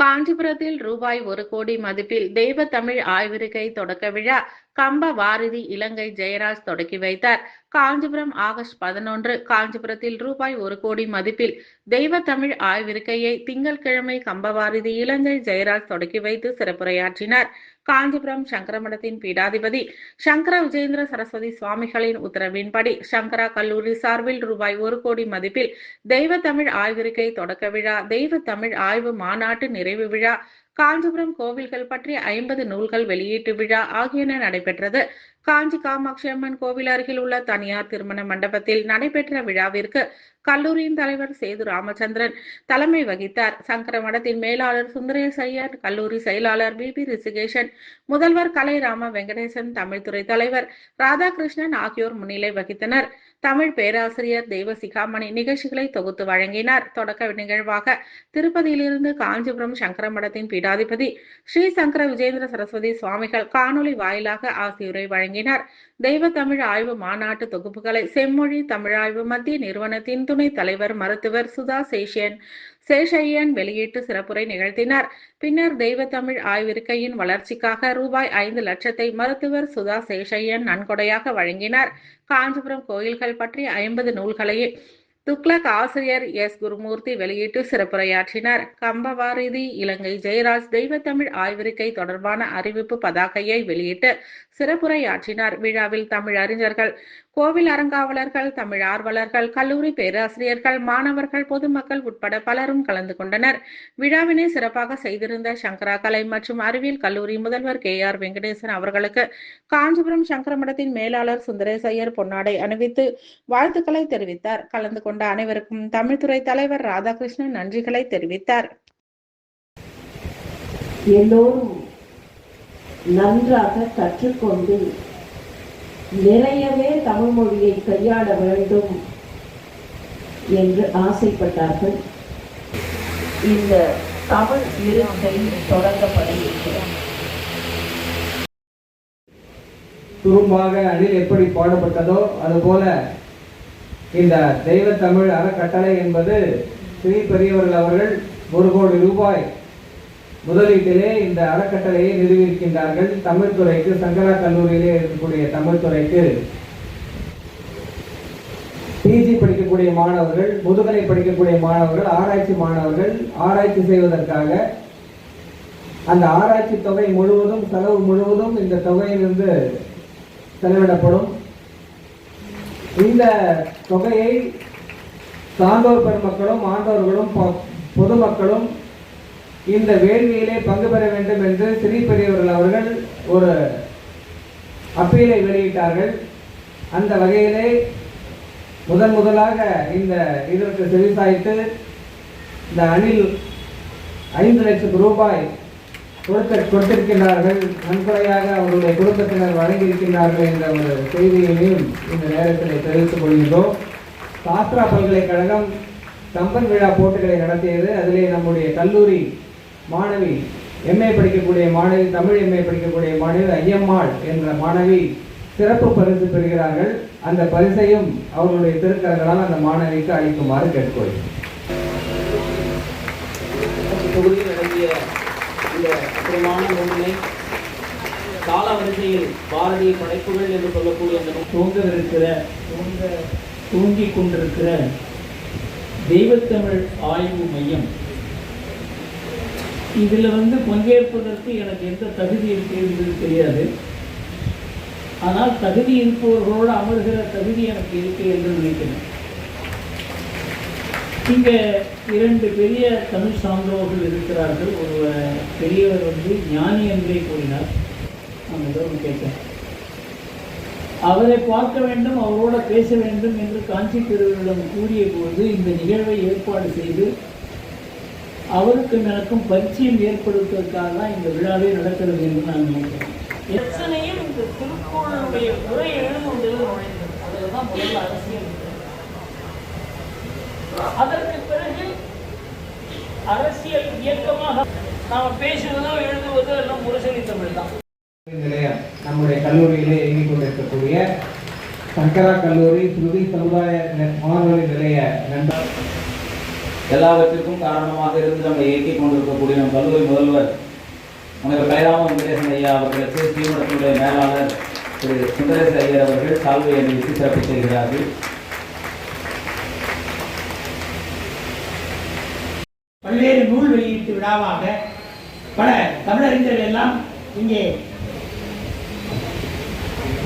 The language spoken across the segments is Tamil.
காஞ்சிபுரத்தில் ரூபாய் ஒரு கோடி மதிப்பில் தெய்வ தமிழ் ஆய்விருக்கை தொடக்க விழா கம்ப வாரிதி இலங்கை ஜெயராஜ் தொடக்கி வைத்தார். காஞ்சிபுரம் ஆகஸ்ட் பதினொன்று காஞ்சிபுரத்தில் ரூபாய் ஒரு கோடி மதிப்பில் தெய்வ தமிழ் ஆய்விருக்கையை திங்கட்கிழமை கம்பவாரிதி இலங்கை ஜெயராஜ் தொடக்கி வைத்து சிறப்புரையாற்றினார். காஞ்சிபுரம் சங்கரமடத்தின் பீடாதிபதி சங்கர விஜேந்திர சரஸ்வதி சுவாமிகளின் உத்தரவின்படி சங்கரா கல்லூரி சார்பில் ரூபாய் ஒரு கோடி மதிப்பில் தெய்வ தமிழ் ஆய்விருக்கை தொடக்க விழா தெய்வ தமிழ் ஆய்வு மாநாட்டு நிறைவு விழா காஞ்சிபுரம் கோவில்கள் பற்றி ஐம்பது நூல்கள் வெளியீட்டு விழா ஆகியன நடைபெற்றது. காஞ்சி காமாட்சி அம்மன் கோவில் அருகில் உள்ள தனியார் திருமண மண்டபத்தில் நடைபெற்ற விழாவிற்கு கல்லூரியின் தலைவர் சேது ராமச்சந்திரன் தலைமை வகித்தார். சங்கர மடத்தின் மேலாளர் சுந்தரேஷ் ஐயர் கல்லூரி செயலாளர் பி. பி. ரிசிகேஷன் முதல்வர் கலைராம வெங்கடேசன் தமிழ்துறை தலைவர் ராதாகிருஷ்ணன் ஆகியோர் முன்னிலை வகித்தனர். தமிழ் பேராசிரியர் தெய்வ சிகாமணி நிகழ்ச்சிகளை தொகுத்து வழங்கினார். தொடக்க நிகழ்வாக திருப்பதியிலிருந்து காஞ்சிபுரம் சங்கர மடத்தின் பீடாதிபதி ஸ்ரீ சங்கர விஜேந்திர சரஸ்வதி சுவாமிகள் காணொலி வாயிலாக ஆசியுரை வழங்கினார். தெய்வ தமிழ் ஆய்வு மாநாட்டு தொகுப்புகளை செம்மொழி தமிழாய்வு மத்திய நிறுவனத்தின் துணைத் தலைவர் மருத்துவர் சுதா சேஷியன் சேஷையன் வெளியிட்டு சிறப்புரை நிகழ்த்தினார். பின்னர் தெய்வ தமிழ் ஆய்விருக்கையின் வளர்ச்சிக்காக ரூபாய் ஐந்து லட்சத்தை மருத்துவர் சுதா சேஷையன் நன்கொடையாக வழங்கினார். காஞ்சிபுரம் கோயில்கள் பற்றி ஐம்பது நூல்களையே துக்ளக் ஆசிரியர் எஸ். குருமூர்த்தி வெளியிட்டு சிறப்புரையாற்றினார். கம்பவாரிதி இலங்கை ஜெயராஜ் தெய்வத்தமிழ் ஆய்விருக்கை தொடர்பான அறிவிப்பு பதாகையை வெளியிட்டு சிறப்புரையாற்றினார் விழாவில் தமிழ் அறிஞர்கள் கோவில் அறங்காவலர்கள் தமிழ் ஆர்வலர்கள் கல்லூரி பேராசிரியர்கள் மாணவர்கள் பொதுமக்கள் உட்பட பலரும் கலந்து கொண்டனர். விழாவினை சிறப்பாக செய்திருந்த சங்கரா கலை மற்றும் அறிவியல் கல்லூரி முதல்வர் கே ஆர் வெங்கடேசன் அவர்களுக்கு காஞ்சிபுரம் சங்கரமடத்தின் மேலாளர் சுந்தரேச ஐயர் பொன்னாடை அணிவித்து வாழ்த்துக்களை தெரிவித்தார். கலந்து கொண்ட அனைவருக்கும் தமிழ்துறை தலைவர் ராதாகிருஷ்ணன் நன்றிகளை தெரிவித்தார். எல்லோரும் நன்றாக கற்றுக்கொண்டு நிறையவே தமிழ் மொழியை கையாள வேண்டும் என்று ஆசைப்பட்டார்கள். இந்த தமிழ் இருக்கை தொடங்கப்பட இருக்கிறது துரும்பாக அதில் எப்படி பாடுபட்டதோ அதுபோல இந்த தெய்வ தமிழ் அறக்கட்டளை என்பது ஸ்ரீ பெரியவர்கள் அவர்கள் ஒரு கோடி ரூபாய் முதலீட்டிலே இந்த அறக்கட்டளையை நிறுவியிருக்கின்றார்கள் தமிழ் துறைக்கு சங்கரா கல்லூரியிலே இருக்கக்கூடிய தமிழ் துறைக்கு. பிஜி படிக்கக்கூடிய மாணவர்கள் முதுகலை படிக்கக்கூடிய மாணவர்கள் ஆராய்ச்சி மாணவர்கள் ஆராய்ச்சி செய்வதற்காக அந்த ஆராய்ச்சி தொகை முழுவதும் செலவு முழுவதும் இந்த தொகையிலிருந்து செலவிடப்படும். இந்த தொகையை சான்றோர் பெருமக்களும் ஆண்டோர்களும் பொ- பொதுமக்களும் இந்த வேள்வியிலே பங்கு பெற வேண்டும் என்று ஸ்ரீ பெரியவர்கள் அவர்கள் ஒரு அப்பீலை வெளியிட்டார்கள். அந்த வகையிலே முதன் முதலாக இந்த இதற்கு செவிசாய்த்து இந்த அணில் ஐந்து லட்சம் ரூபாய் கொடுத்த கொடுத்திருக்கின்றார்கள். நன்கொடையாக அவருடைய குடும்பத்தினர் வழங்கியிருக்கின்றார்கள் என்ற ஒரு செய்தியையும் இந்த நேரத்தில் தெரிவித்துக் கொள்கின்றோம். சாஸ்திரா பல்கலைக்கழகம் கம்பன் விழா போட்டிகளை நடத்தியது. அதிலே நம்முடைய கல்லூரி மாணவி எம்ஏ படிக்கக்கூடிய மாணவி தமிழ் எம்ஏ படிக்கக்கூடிய மாணவி ஐயம்மாள் என்ற மாணவி சிறப்பு பரிசு பெறுகிறார்கள். அந்த பரிசையும் அவர்களுடைய திருக்கரங்களால் அந்த மாணவிக்கு அளிக்குமாறு கேட்டுக்கொள்கிறேன் தொகுதியில் நடத்திய இந்த அற்புதமான நூலினை காலவரிசையில் பாரதிய படைப்புகள் என்று சொல்லக்கூடிய அந்த தோங்கவிருக்கிற தோங்க தூங்கிக் கொண்டிருக்கிற தெய்வத்தமிழ் ஆய்வு மையம் இதில் வந்து பங்கேற்பதற்கு எனக்கு எந்த தகுதி இருக்கிறது தெரியாது. ஆனால் தகுதி இருப்பவர்களோடு அமர்கிற தகுதி எனக்கு இருக்கு என்று நினைக்கிறேன். இங்கே இரண்டு பெரிய தமிழ் சான்றோர்கள் இருக்கிறார்கள். ஒரு பெரியவர் வந்து ஞானி என்றே கூறினார். நான் மிகவும் கேட்டேன். அவரை பார்க்க வேண்டும் அவரோட பேச வேண்டும் என்று காஞ்சி பெருவரிடம் கூறிய போது இந்த நிகழ்வை ஏற்பாடு செய்து அவருக்கும் எனக்கும் பரிச்சயம் ஏற்படுத்துவதற்காக தான் இந்த விழாவே நடக்கிறது என்று நான் நினைக்கிறேன். எத்தனையும் இந்த திருக்குறளுடைய உரை எழுதுவதில் நுழைந்தது. அதில் தான் முதல்ல அரசியல். அதற்கு பிறகு அரசியல் இயக்கமாக நாம் பேசுவதோ எழுதுவதோ எல்லாம் முரசொலி தமிழ் தான். நிலையம் நம்முடைய கல்லூரியிலே இயங்கிக் கொண்டிருக்கக்கூடிய சங்கரா கல்லூரி ஸ்ருதி சமுதாய மாணவர்கள் நிலைய நண்பர் எல்லாவற்றிற்கும் காரணமாக இருந்து நம்மை இயக்கிக் கொண்டிருக்கக்கூடிய நம் கல்லூரி முதல்வர் உனக்கு கைராம வெங்கடேசன் ஐயா அவர்களுக்கு ஸ்ரீமடத்தினுடைய மேலாளர் திரு சுந்தரேச ஐயர் அவர்கள் சால்வை அணிவித்து சிறப்பு செய்கிறார்கள் பல்வேறு நூல் வெளியீட்டு விழாவாக பல தமிழறிஞர்கள் எல்லாம் இங்கே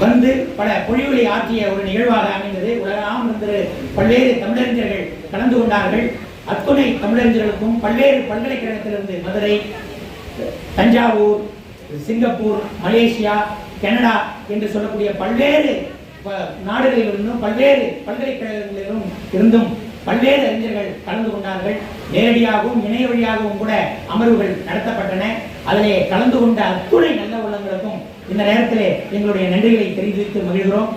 வந்து பல பொழிவுகளை ஆற்றிய ஒரு நிகழ்வாக அமைந்தது. உலகம் இருந்து பல்வேறு தமிழறிஞர்கள் கலந்து கொண்டார்கள். அத்துணை தமிழறிஞர்களுக்கும் பல்வேறு பல்கலைக்கழகத்திலிருந்து Madurai Thanjavur Singapore Malaysia Canada என்று சொல்லக்கூடிய பல்வேறு நாடுகளிலிருந்தும் பல்வேறு பல்கலைக்கழகங்களிலும் இருந்தும் பல்வேறு அறிஞர்கள் கலந்து கொண்டார்கள். நேரடியாகவும் இணைய வழியாகவும் கூட அமர்வுகள் நடத்தப்பட்டன. அதிலே கலந்து கொண்ட அத்துணை நல்ல உள்ளங்களுக்கும் இந்த நேரத்திலே எங்களுடைய நன்றிகளை தெரிவித்து மகிழ்கிறோம்.